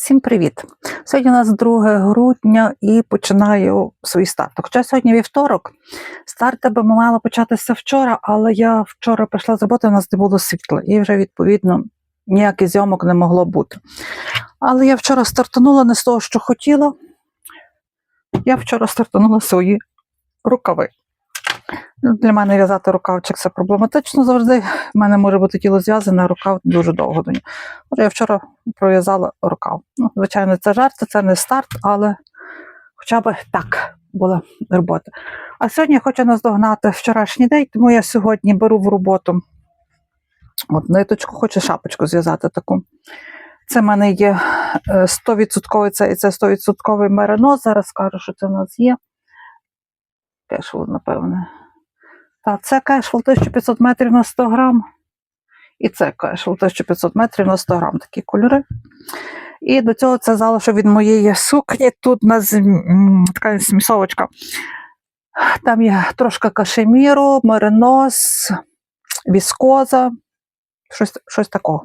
Всім привіт! Сьогодні у нас 2 грудня і починаю свій старт. Хоча сьогодні вівторок, старт би мало початися вчора, але я вчора прийшла з роботи, у нас не було світла, і вже відповідно ніяких зйомок не могло бути. Але я вчора стартанула не з того, що хотіла. Я вчора стартанула свої рукави. Ну, Для мене в'язати рукавчик це проблематично завжди. У мене може бути тіло зв'язане, рукав дуже довго до нього. Я вчора пров'язала рукав. Ну, звичайно, це жарт, це не старт, але хоча б так була робота. А сьогодні я хочу наздогнати вчорашній день, тому я сьогодні беру в роботу от ниточку, хочу шапочку зв'язати таку. Це в мене є е, 100% це, і це 100% меринос. Зараз скажу, що це в нас є. Кешвол, напевне. Так, це кешвол 1500 метрів на 100 грам. І це кешвол 1500 метрів на 100 грам такі кольори. І до цього це залишок від моєї сукні. Тут у нас така смісовочка. Там є трошки кашеміру, меринос, віскоза, щось, щось такого.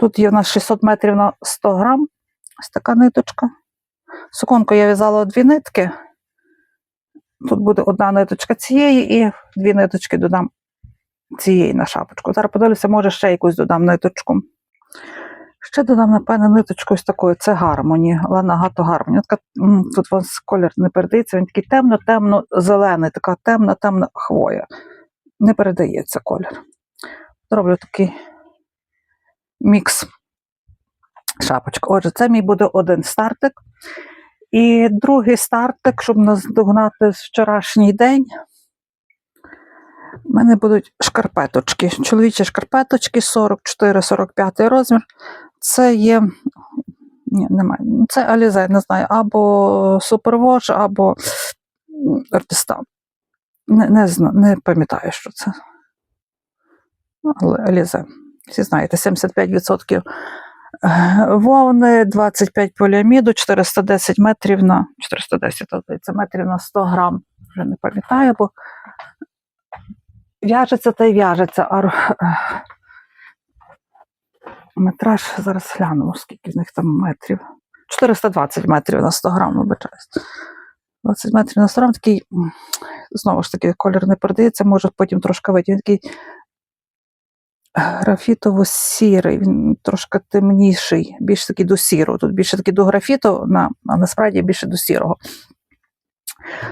Тут є у нас 600 метрів на 100 грам. Ось така ниточка. Суконку я в'язала дві нитки. Тут буде одна ниточка цієї і дві ниточки додам цієї на шапочку. Зараз подивлюся, може ще якусь додам ниточку. Ще додам, напевне, ниточку ось такою. Це гармоні, Лана Гато гармоні. Така, тут вас колір не передається, він такий темно-темно-зелений, така темна-темна хвоя. Не передається колір. Зроблю такий мікс шапочок. Отже, це мій буде один стартик. І другий стартик, щоб наздогнати вчорашній день. У мене будуть шкарпеточки. Чоловічі шкарпеточки 44-45 розмір. Це є. Ні, немає. Це Алізе, не знаю, або Супервош, або Артистан. Не, не, не пам'ятаю, що це. Ну, Але Алізе. Всі знаєте, 75% е, вовни, 25 поліаміду, 410 метрів на 410, здається, метрів на 100 грам. Вже не пам'ятаю, бо в'яжеться та й в'яжеться. А метраж зараз глянемо, скільки з них там метрів. 420 метрів на 100 грам, вибачаюсь. 20 метрів на 100 грам такий, знову ж таки, колір не передається, може потім трошки. Він такий графітово-сірий, він трошки темніший, більш такий до сірого. Тут більше такий до графіту, а насправді більше до сірого.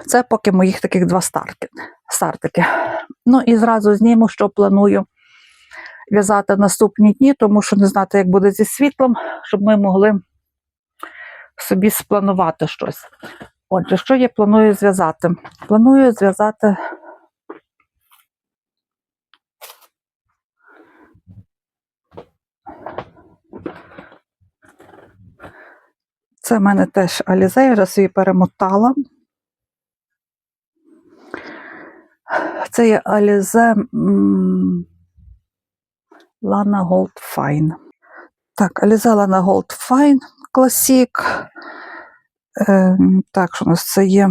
Це поки моїх таких два старки, стартики. Ну і зразу зніму, що планую в'язати наступні дні, тому що не знати, як буде зі світлом, щоб ми могли собі спланувати щось. Отже, що я планую зв'язати? Планую зв'язати Це в мене теж Алізе, я вже собі перемотала. Це є Алізе Lana Gold Fine. Так, Алізе Lana Gold Fine Classic. Так, що у нас це є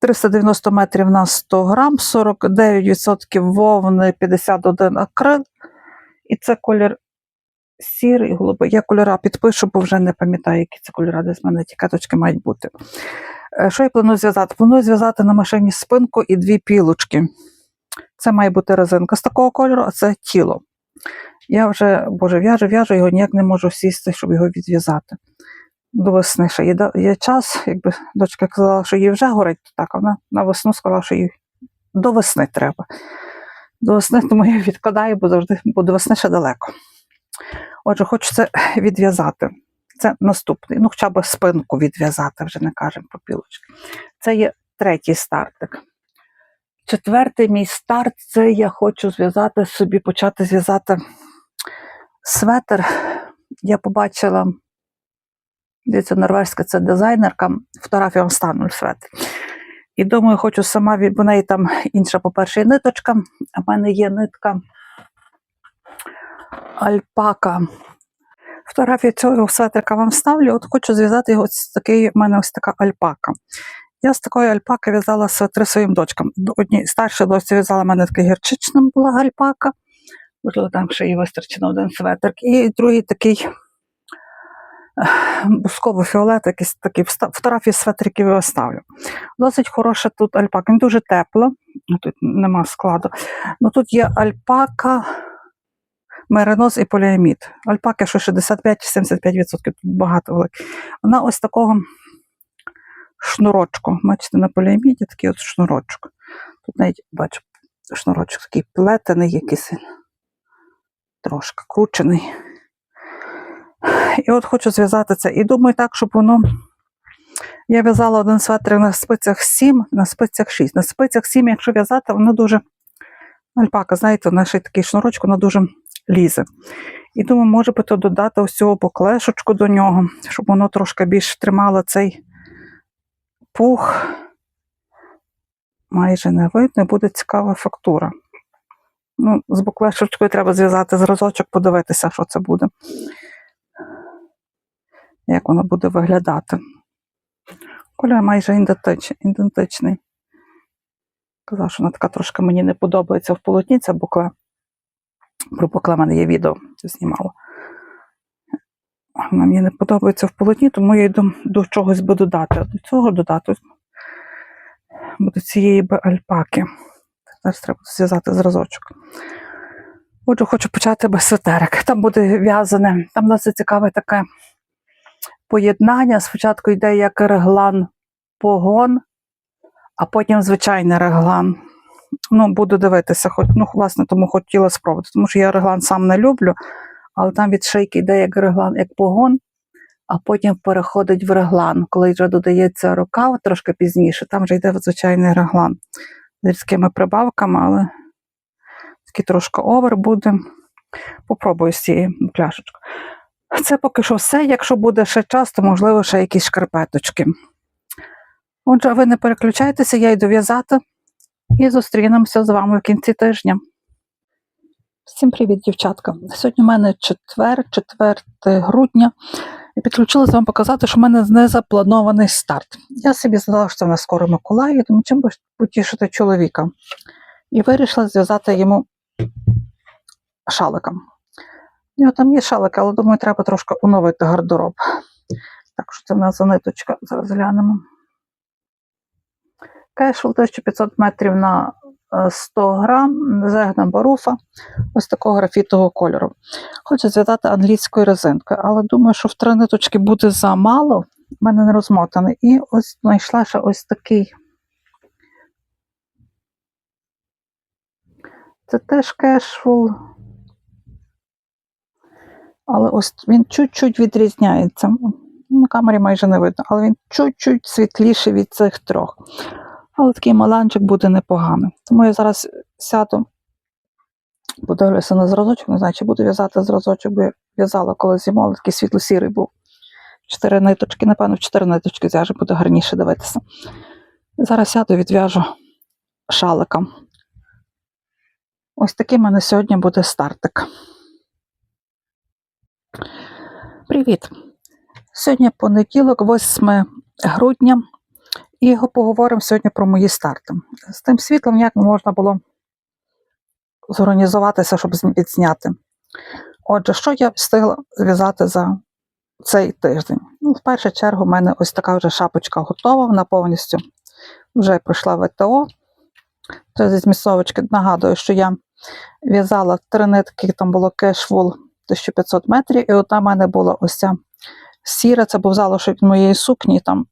390 метрів на 100 грам, 49% вовни, 51 акрил. І це колір сірий, голубий. Я кольора підпишу, бо вже не пам'ятаю, які це кольори, десь в мене ті каточки мають бути. Е, Що я планую зв'язати? Планую зв'язати на машині спинку і дві пілочки. Це має бути резинка з такого кольору, а це тіло. Я вже, боже, в'яжу, в'яжу, його ніяк не можу сісти, щоб його відв'язати. До весни ще є, є час, якби дочка казала, що їй вже горить, то так, вона на весну сказала, що їй до весни треба. До весни, тому я відкладаю, бо завжди, бо до весни ще далеко. Отже, хочу це відв'язати. Це наступний. Ну, хоча б спинку відв'язати, вже не кажемо про пілочки. Це є третій стартик. Четвертий мій старт це я хочу зв'язати собі, почати зв'язати светр. Я побачила, дивіться, норвежська це дизайнерка, фотографію вам стану светр. І думаю, хочу сама бо в неї там інша, по-перше, ниточка, а в мене є нитка альпака. Фотографію цього светрика вам ставлю. От хочу зв'язати його ось такий, в мене ось така альпака. Я з такої альпаки в'язала светри своїм дочкам. Одній старша дочці в'язала в мене така гірчична була альпака, Можливо, там ще і вистрочено один светрик. І другий такий бусково-фіолет, якийсь такий фотографії светриків я оставлю. Досить хороша тут альпака. Він дуже тепло, Ну, тут нема складу. Ну тут є альпака, меринос і поліамід. Альпака, що 65-75%, тут багато великих. Вона ось такого шнурочку. Бачите, на поліаміді такий от шнурочок. Тут навіть бачу шнурочок такий плетений, якийсь трошки кручений. І от хочу зв'язати це. І думаю так, щоб воно. Я в'язала один светр на спицях 7, на спицях 6. На спицях 7, якщо в'язати, воно дуже. Альпака, знаєте, вона такий шнурочок, вона дуже лізе. І думаю, може би то додати ось цього поклешечку до нього, щоб воно трошки більш тримало цей пух. Майже не видно, буде цікава фактура. Ну, з буклешечкою треба зв'язати зразочок, подивитися, що це буде. Як воно буде виглядати. Кольор майже ідентичний. Казав, що вона така трошки мені не подобається в полотні, це букле. Про букле в мене є відео, знімала. Вона мені не подобається в полотні, тому я йду до чогось би додати. До цього додати до цієї би альпаки. Зараз треба зв'язати зразочок. Отже, хочу почати без светерик. Там буде в'язане, там досить цікаве таке поєднання. Спочатку йде як реглан погон, а потім звичайний реглан. Ну, буду дивитися, хоч, ну, власне, тому хотіла спробувати, тому що я реглан сам не люблю, але там від шийки йде як реглан, як погон, а потім переходить в реглан. Коли вже додається рукав трошки пізніше, там вже йде звичайний реглан. З різкими прибавками, але такий трошки овер буде. Попробую з цією пляшечкою. Це поки що все. Якщо буде ще час, то можливо ще якісь шкарпеточки. Отже, ви не переключайтеся, я йду в'язати і зустрінемося з вами в кінці тижня. Всім привіт, дівчатка! Сьогодні у мене четвер, 4 грудня. І підключилася вам показати, що в мене не запланований старт. Я собі знала, що це в нас скоро Миколаїв, тому чим би потішити чоловіка. І вирішила зв'язати йому шаликом. У нього там є шалик, але думаю, треба трошки оновити гардероб. Так що це в нас за ниточка. Зараз глянемо. Кешл 1500 метрів на е, 100 грам, зегна баруфа, ось такого графітового кольору. Хочу зв'язати англійською резинкою, але думаю, що в три ниточки буде замало. в мене не розмотаний. І ось знайшла ще ось такий. Це теж кешфул. Але ось він чуть-чуть відрізняється. На камері майже не видно, але він чуть-чуть світліший від цих трьох. Але такий маланчик буде непоганий. Тому я зараз сяду, подивлюся на зразочок, не знаю, чи буду в'язати зразочок, бо я в'язала коли зимою, такий світло-сірий був. Чотири ниточки, напевно, в чотири ниточки зв'яжу, буде гарніше дивитися. Зараз сяду і відв'яжу шаликом. Ось такий в мене сьогодні буде стартик. Привіт! Сьогодні понеділок, 8 грудня, і поговоримо сьогодні про мої старти. З тим світлом як можна було зорганізуватися, щоб відзняти. Отже, що я встигла зв'язати за цей тиждень? Ну, в першу чергу, в мене ось така вже шапочка готова, вона повністю вже пройшла ВТО. Це зі змісовочки нагадую, що я в'язала три нитки, там було кешвул 1500 метрів, і одна в мене була ось ця сіра, це був залишок моєї сукні, там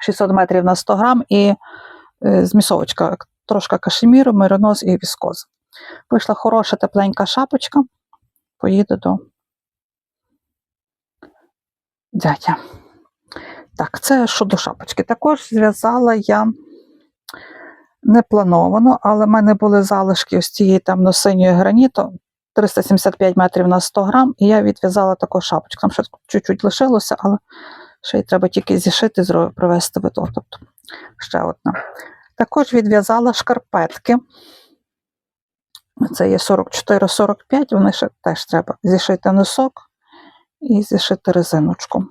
600 метрів на 100 грам, і е, змісовочка, трошки кашеміру, меринос і віскоз. Вийшла хороша тепленька шапочка, поїде до дядя. Так, це щодо шапочки. Також зв'язала я не плановано, але в мене були залишки ось цієї темно-синьої граніту, 375 метрів на 100 грам, і я відв'язала таку шапочку. Там ще чуть-чуть лишилося, але ще й треба тільки зішити, провести вито. Тобто ще одна. Також відв'язала шкарпетки. Це є 44-45, вони ще теж треба зішити носок і зішити резиночку.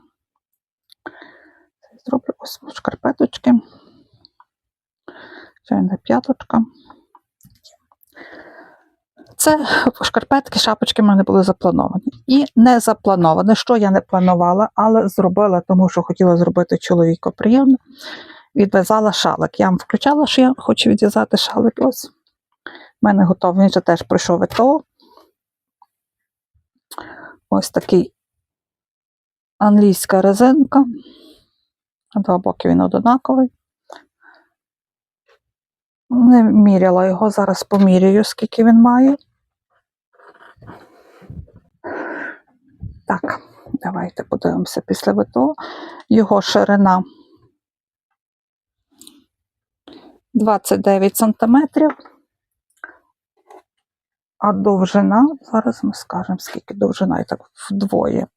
Зроблю ось шкарпеточки. Чайна п'яточка. Це шкарпетки, шапочки в мене були заплановані. І не заплановане, що я не планувала, але зробила, тому що хотіла зробити чоловіку приємно. Відв'язала шалик. Я вам включала, що я хочу відв'язати шалик. Ось. У мене готовий, він же теж пройшов ВТО. Ось такий англійська резинка. Два боки він однаковий. Не міряла його, зараз поміряю, скільки він має. Так, давайте подивимося після ВТО. Його ширина 29 сантиметрів. А довжина, зараз ми скажемо, скільки довжина, і так вдвоє.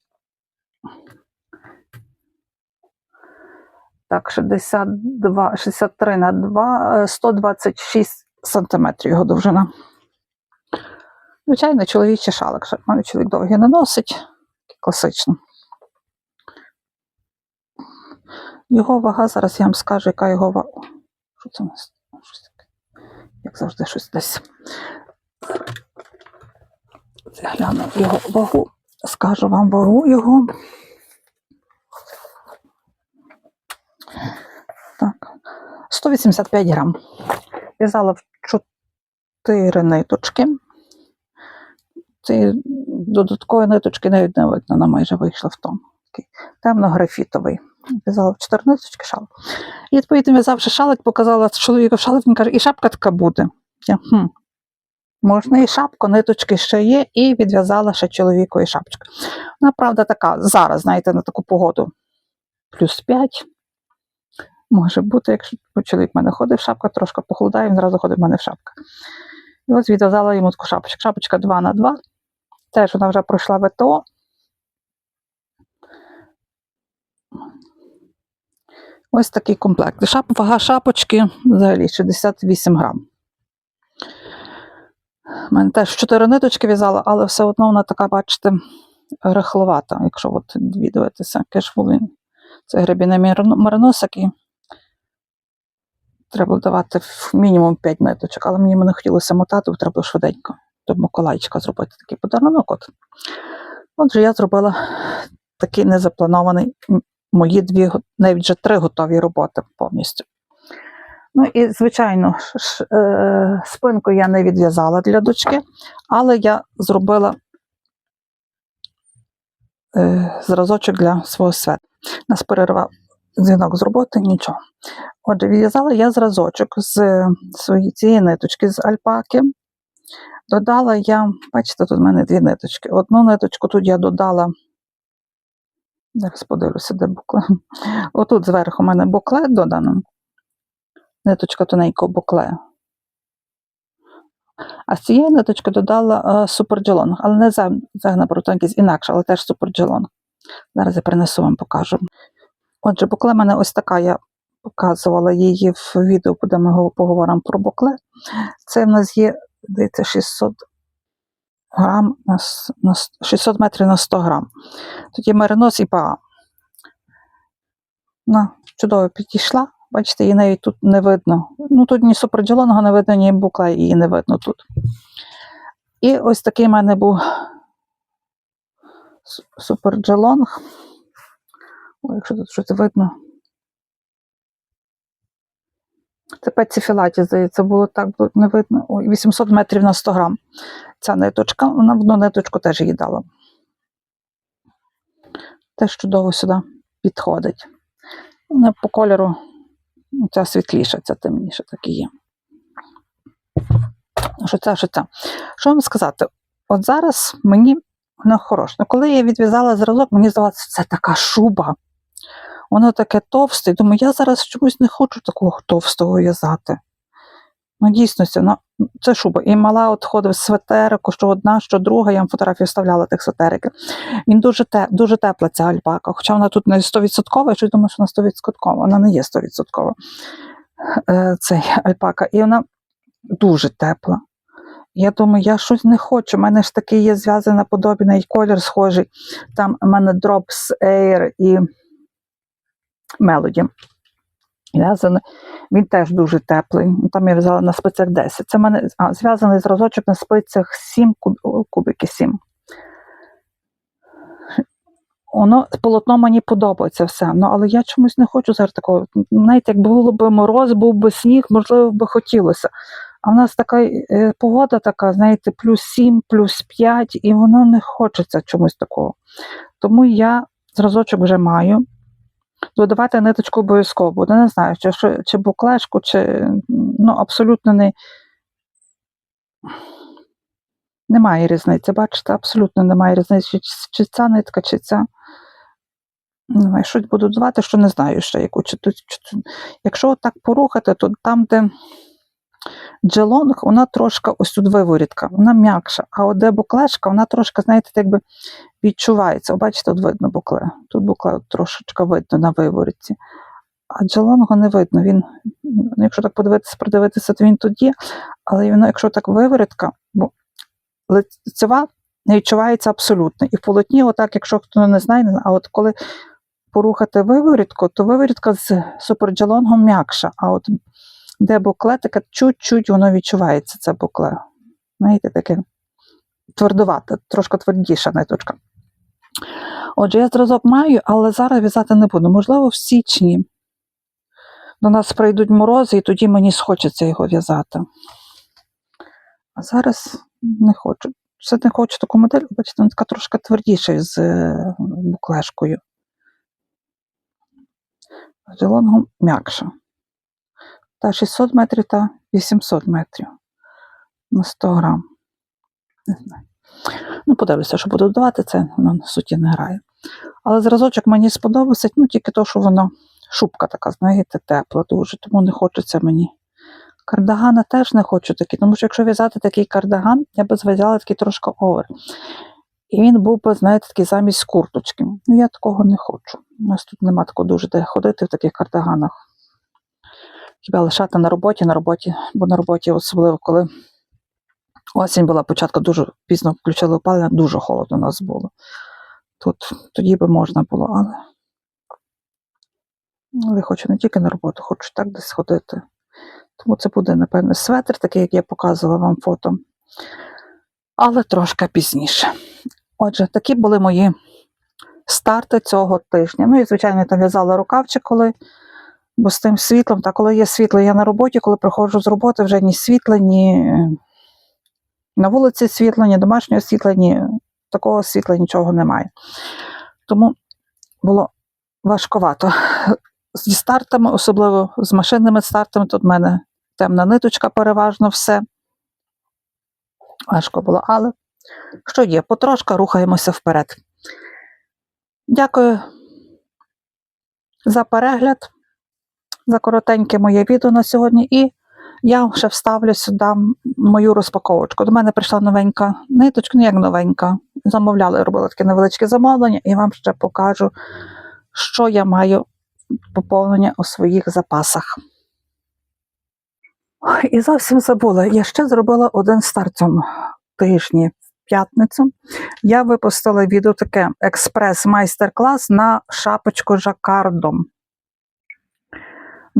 Так, 62, 63 на 2, е, 126 сантиметрів його довжина. Звичайно, чоловічий шалик. Мене чоловік довгий не носить, класично. Його вага, зараз я вам скажу, яка його вага. Що це у нас? Щось таке. Як завжди, щось десь. Це гляну його вагу. Скажу вам вагу його. Так. 185 грам. В'язала в 4 ниточки. Ці додаткові ниточки навіть не видно, вона майже вийшла в тому. Такий темно-графітовий. В'язала в 4 ниточки шал. І відповідно в'язавши шалик, показала чоловіку шалик, він каже, і шапка така буде. Я, хм. Можна і шапку, ниточки ще є, і відв'язала ще чоловіку і шапочку. Вона, правда, така зараз, знаєте, на таку погоду. Плюс 5. Може бути, якщо чоловік в мене ходить в шапка, трошки похолодає, він зразу ходить в мене в шапка. І ось відв'язала йому таку шапочку. Шапочка 2 на 2. Теж вона вже пройшла ВТО. Ось такий комплект. Шап, вага шапочки взагалі 68 грам. У мене теж 4 ниточки в'язала, але все одно вона така, бачите, рихловата, якщо от дві дивитися. Це гребінний мариносик і треба давати мінімум 5 ниточок, але мені не хотілося мотати, треба швиденько до Миколайчика зробити такий подарунок. От. Отже, я зробила такий незапланований мої дві, навіть вже три готові роботи повністю. Ну і, звичайно, ш- е, спинку я не відв'язала для дочки, але я зробила е, зразочок для свого света. Нас перервав дзвінок з роботи, нічого. Отже, відв'язала я зразочок з своєї цієї ниточки з альпаки. Додала я, бачите, тут в мене дві ниточки. Одну ниточку тут я додала. Зараз подивлюся, де букле. Отут зверху у мене букле додано. Ниточка тоненького букле. А з цієї ниточки додала е, суперджелон, але не загна якийсь інакше, але теж суперджелон. Зараз я принесу вам покажу. Отже, букле в мене ось така, я показувала її в відео, де ми поговоримо про букле. Це в нас є, дивіться, 600 грам на, на 600 метрів на 100 грам. Є меринос і паа. Вона чудово підійшла. Бачите, її навіть тут не видно. Ну тут ні суперджелоного не видно, ні букла, її не видно тут. І ось такий в мене був суперджелонг. Ой, якщо тут щось видно. Це пеціфілаті, здається, було так не видно. Ой, 800 метрів на 100 грам. Ця ниточка, вона одну ниточку теж її дала. Теж чудово сюди підходить. Вона по кольору ну, ця світліша, ця темніша, так і є. Ну, Що це, що це? Що вам сказати? От зараз мені воно хороше. Ну, коли я відв'язала зразок, мені здавалося, це така шуба. Воно таке товсте. Думаю, я зараз чомусь не хочу такого товстого в'язати. Ну, дійсно, ну, це шуба. І мала от ходить в светерику, що одна, що друга, я вам фотографію вставляла тих светериків. Він дуже, те, дуже тепла, ця альпака. Хоча вона тут не 100%, я щось думаю, що вона 100%. Вона не є 100%. Е, цей альпака. І вона дуже тепла. Я думаю, я щось не хочу. У мене ж такий є зв'язана подобіна і колір схожий. Там у мене Drops Air і Melody. В'язане. Він теж дуже теплий. Ну, Там я взяла на спицях 10. Це в мене а, зв'язаний зразочок на спицях 7 куб, кубики 7. Воно полотно мені подобається все. Ну, але я чомусь не хочу зараз такого. Навіть як було б мороз, був би сніг, можливо, би хотілося. А в нас така е, погода така, знаєте, плюс 7, плюс 5, і воно не хочеться чомусь такого. Тому я зразочок вже маю. Додавати ниточку обов'язково буде. Не знаю, чи, чи буклешку, чи ну, абсолютно не. Немає різниці, бачите, абсолютно немає різниці, чи, чи ця нитка, чи ця. Немає. щось буду додавати, що не знаю ще яку. Чи, чи, чи, якщо так порухати, то там, де джелонг, вона трошки ось тут виворітка, вона м'якша. А от де буклешка, вона трошки, знаєте, так би відчувається. О, бачите, тут видно букле. Тут букле от трошечки видно на виворітці. А джелонгу не видно. Він, ну, якщо так подивитися, придивитися, то він є. Але воно, якщо так виворітка, бо лицева не відчувається абсолютно. І в полотні, отак, якщо хто не знає, а от коли порухати виворітку, то виворітка з суперджелонгом м'якша. А от де букле, таке чуть-чуть воно відчувається, це букле. Знаєте, таке твердувате, трошки твердіша ниточка. Отже, я зразок маю, але зараз в'язати не буду. Можливо, в січні до нас прийдуть морози, і тоді мені схочеться його в'язати. А зараз не хочу. Все не хочу таку модель, бачите, вона така трошки твердіша з е, буклешкою. З м'якша. Та 600 метрів та 800 метрів на 100 грам. Не знаю. Ну, подивлюся, що буду додавати, це воно на суті не грає. Але зразочок мені сподобався, ну тільки то, що воно шубка така, знаєте, тепла дуже, тому не хочеться мені. Кардагана теж не хочу такий, тому що якщо в'язати такий кардаган, я би зв'язала такий трошки овер. І він був би, знаєте, такий замість курточки. Ну, я такого не хочу. У нас тут нема такого дуже де ходити в таких кардаганах. Хіба лишати на роботі, на роботі, бо на роботі, особливо коли осінь була, початку дуже пізно включили опалення, дуже холодно у нас було. Тут тоді би можна було, але. Але хочу не тільки на роботу, хочу так десь ходити. Тому це буде, напевне, светр, такий, як я показувала вам фото. Але трошки пізніше. Отже, такі були мої старти цього тижня. Ну і, звичайно, я там в'язала рукавчик, коли, бо з тим світлом, та коли є світло, я на роботі, коли приходжу з роботи, вже ні світла, ні на вулиці світла, ні домашнього світла, ні такого світла нічого немає. Тому було важковато. Зі стартами, особливо з машинними стартами, тут в мене темна ниточка переважно все. Важко було, але що є, потрошка рухаємося вперед. Дякую за перегляд, за коротеньке моє відео на сьогодні. І я ще вставлю сюди мою розпаковочку. До мене прийшла новенька ниточка, ну як новенька. Замовляла, я робила таке невеличке замовлення, і вам ще покажу, що я маю поповнення у своїх запасах. І зовсім забула. Я ще зробила один старт цьому тижні п'ятницю. Я випустила відео таке експрес-майстер-клас на шапочку жакардом.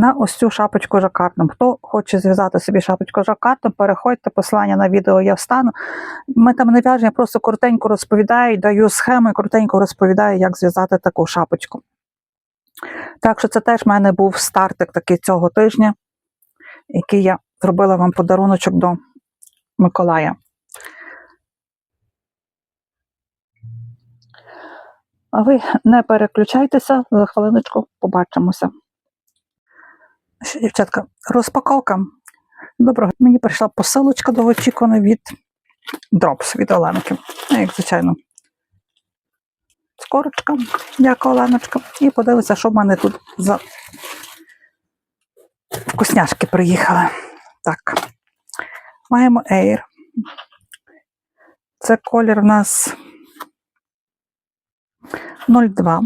На ось цю шапочку жакардом. Хто хоче зв'язати собі шапочку жакардом, переходьте, посилання на відео я встану. Ми там не в'яжемо, я просто коротенько розповідаю, даю схеми, коротенько розповідаю, як зв'язати таку шапочку. Так що це теж в мене був стартик такий цього тижня, який я зробила вам подаруночок до Миколая. А ви не переключайтеся, за хвилиночку побачимося. Дівчатка, розпаковка. Доброго. Мені прийшла посилочка довгоочікувана від Drops, від Оленки. Ну, Як звичайно. Скорочка, як Оленочка. І подивися, що в мене тут за вкусняшки приїхали. Так. Маємо Air. Це колір в нас 02.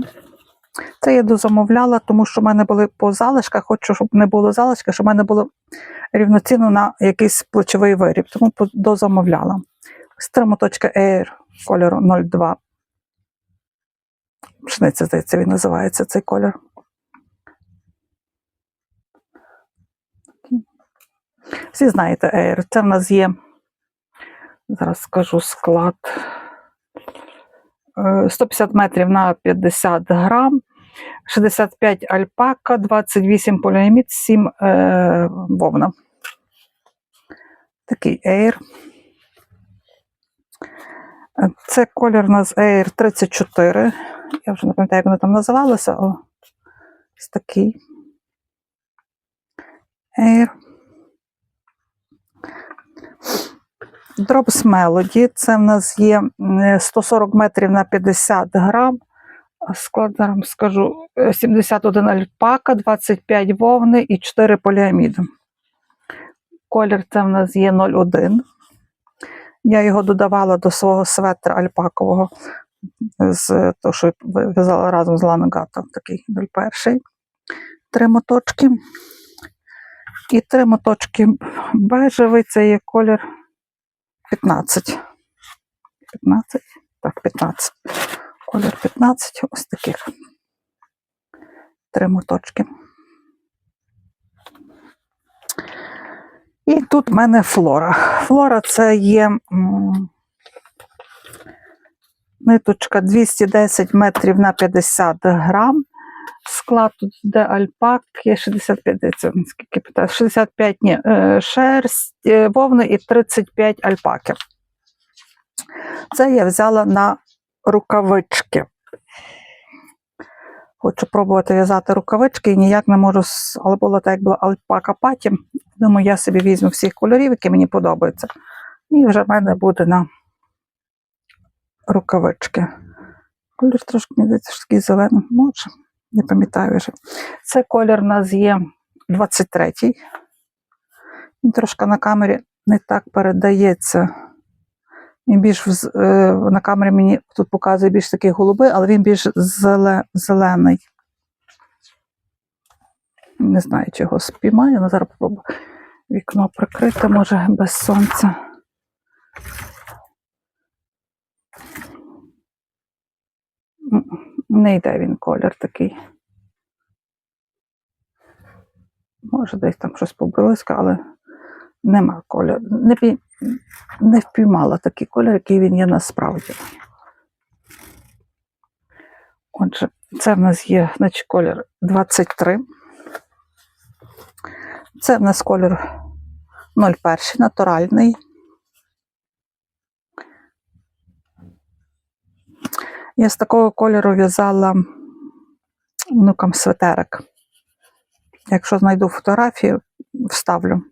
Це я дозамовляла, тому що в мене були по залишках, хочу, щоб не було залишки, щоб в мене було рівноцінно на якийсь плечовий виріб, тому дозамовляла. Три Air кольору 02. Пшениця, здається, він називається цей колір. Всі знаєте Air. Це в нас є, зараз скажу склад. Е, 150 метрів на 50 грам, 65 альпака, 28 поліамід, 7 е, вовна. Такий Air. Е, Це колір у нас Air 34. Я вже не пам'ятаю, як воно там називалося. О, ось такий. Air. Drops Melody. Це в нас є 140 метрів на 50 грам. Склад скажу е, 71 альпака, 25 вовни і 4 поліаміди. Колір це в нас є 01. Я його додавала до свого светра альпакового, з того, що в'язала разом з ланагатом, такий 01. Три моточки. І три моточки бежевий, це є колір 15. 15? Так, 15. Колір 15, ось таких. Три моточки. І тут в мене флора. Флора це є м, ниточка 210 метрів на 50 грам. Склад тут альпак, є 65, це скільки питаю, 65 ні, е, шерсть, е, вовни і 35 альпаки. Це я взяла на рукавички. Хочу пробувати в'язати рукавички і ніяк не можу, але було так, як була альпака паті. Думаю, я собі візьму всіх кольорів, які мені подобаються. І вже в мене буде на рукавички. Колір трошки мені здається, такий зелений. Може, не пам'ятаю вже. Це колір у нас є 23-й. Він трошки на камері не так передається. Він більш е, на камері мені тут показує більш такий голубий, але він більш зеле, зелений. Не знаю, чи його спіймаю, але зараз попробую вікно прикрити, може, без сонця. М, Не йде він колір такий. Може, десь там щось поблизько, але нема кольору. Не, не впіймала такий колір, який він є насправді. Отже, це в нас є значить, колір 23. Це в нас колір 01, натуральний. Я з такого кольору в'язала внукам светерик. Якщо знайду фотографію, вставлю.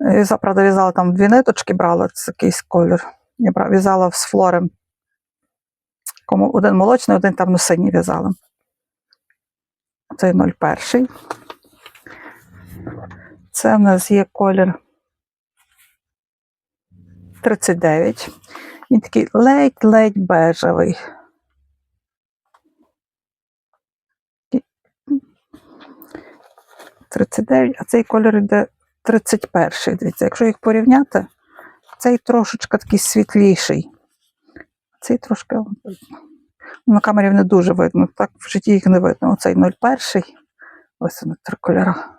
Я, правда, в'язала там дві ниточки, брала це якийсь колір. Я в'язала з флори. Кому один молочний, один темно-синій в'язала. Це 01. Це в нас є колір 39. Він такий ледь-ледь бежевий. І- 39, а цей колір йде 31. Дивіться, якщо їх порівняти, цей трошечки такий світліший. Цей трошки на камері не дуже видно, так в житті їх не видно. Оцей 01. Ось вони три кольора.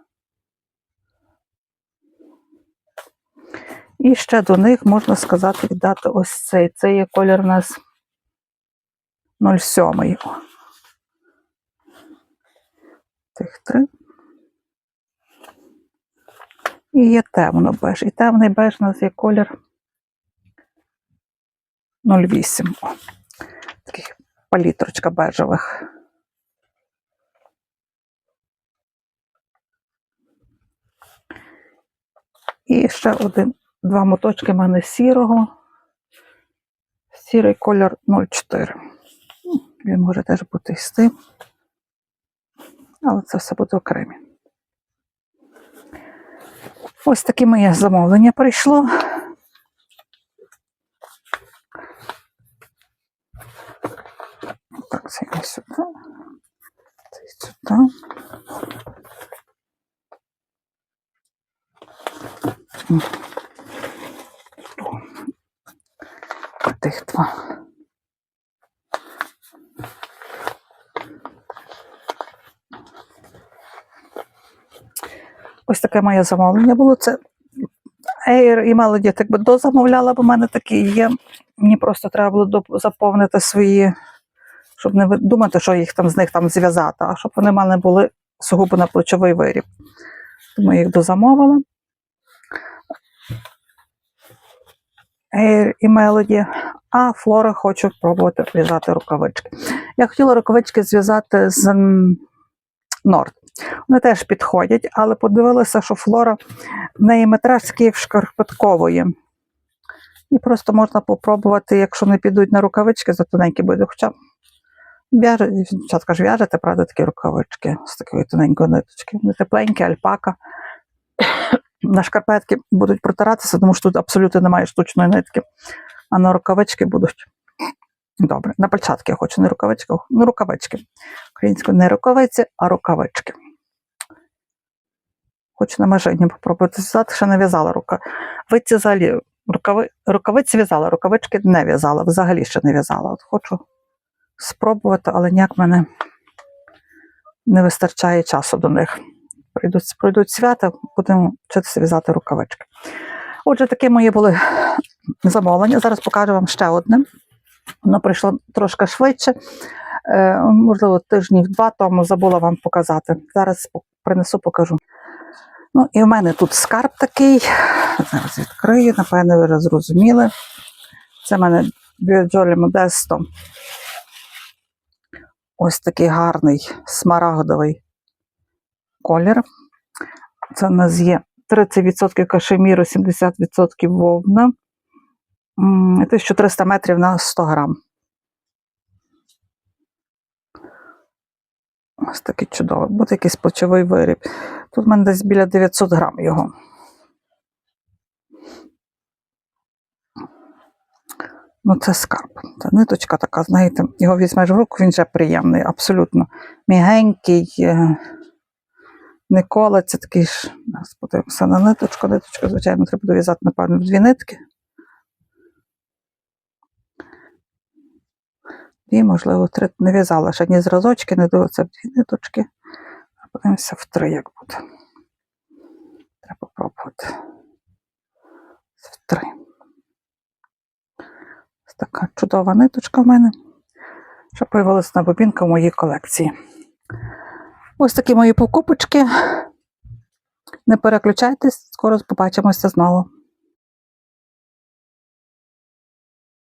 І ще до них можна сказати віддати ось цей. Це є колір у нас 07. Тих три. І є темно беж. І темний беж у нас є колір 08. О. Таких палітрочка бежевих. І ще один, два моточки в мене сірого. Сірий колір 04. Ну, Він може теж бути з тим. Але це все буде окремі. Ось таке моє замовлення прийшло. Так, це я сюди. Це сюди. Тих два. Ось таке моє замовлення було. Це Ейр і Мелоді так би дозамовляла, бо в мене такі є. Мені просто треба було заповнити свої, щоб не думати, що їх там з них там зв'язати, а щоб вони в мене були сугубо на плечовий виріб. Тому я їх дозамовила. Ейр і Мелоді. А Флора хочу пробувати в'язати рукавички. Я хотіла рукавички зв'язати з Норд. Вони теж підходять, але подивилася, що Флора в неї метраж Київ шкарпеткової. І просто можна попробувати, якщо не підуть на рукавички, за тоненькі буде. Хоча дівчатка в'яжете, правда, такі рукавички з такої тоненької ниточки. Вони тепленькі, альпака. На шкарпетки будуть протиратися, тому що тут абсолютно немає штучної нитки. А на рукавички будуть. Добре, на перчатки я хочу, не рукавички, ну рукавички. Українською не рукавиці, а рукавички. Хочу на машині попробувати зв'язати, ще не в'язала рукавиці взагалі. Рукави... Рукавиці в'язала, рукавички не в'язала, взагалі ще не в'язала. От хочу спробувати, але ніяк мене не вистачає часу до них. Прийдуть, пройдуть свята, будемо вчитися в'язати рукавички. Отже, такі мої були замовлення. Зараз покажу вам ще одне. Воно прийшло трошки швидше. Е, можливо, тижнів два тому забула вам показати. Зараз принесу, покажу. Ну, і в мене тут скарб такий. Зараз відкрию, напевно, ви зрозуміли. Це в мене Біоджолі Модесто. Ось такий гарний смарагдовий колір. Це в нас є 30% кашеміру, 70% вовна. 1300 метрів на 100 грам. Ось такий чудовий. Буде якийсь плечовий виріб. Тут в мене десь біля 900 грам його. Ну, це скарб. Та ниточка така, знаєте, його візьмеш в руку, він вже приємний, абсолютно мігенький, е, не колеться, такий ж. Подивимося на ниточку. Ниточку, звичайно, треба дов'язати, напевно, в дві нитки. Дві, можливо, три. Не в'язала ще ні зразочки, не дивилася в дві ниточки. А Подивимося в три, як буде. Треба пробувати. В три. Ось така чудова ниточка в мене. Що появилася на бобінка в моїй колекції. Ось такі мої покупочки. Не переключайтесь, скоро побачимося знову.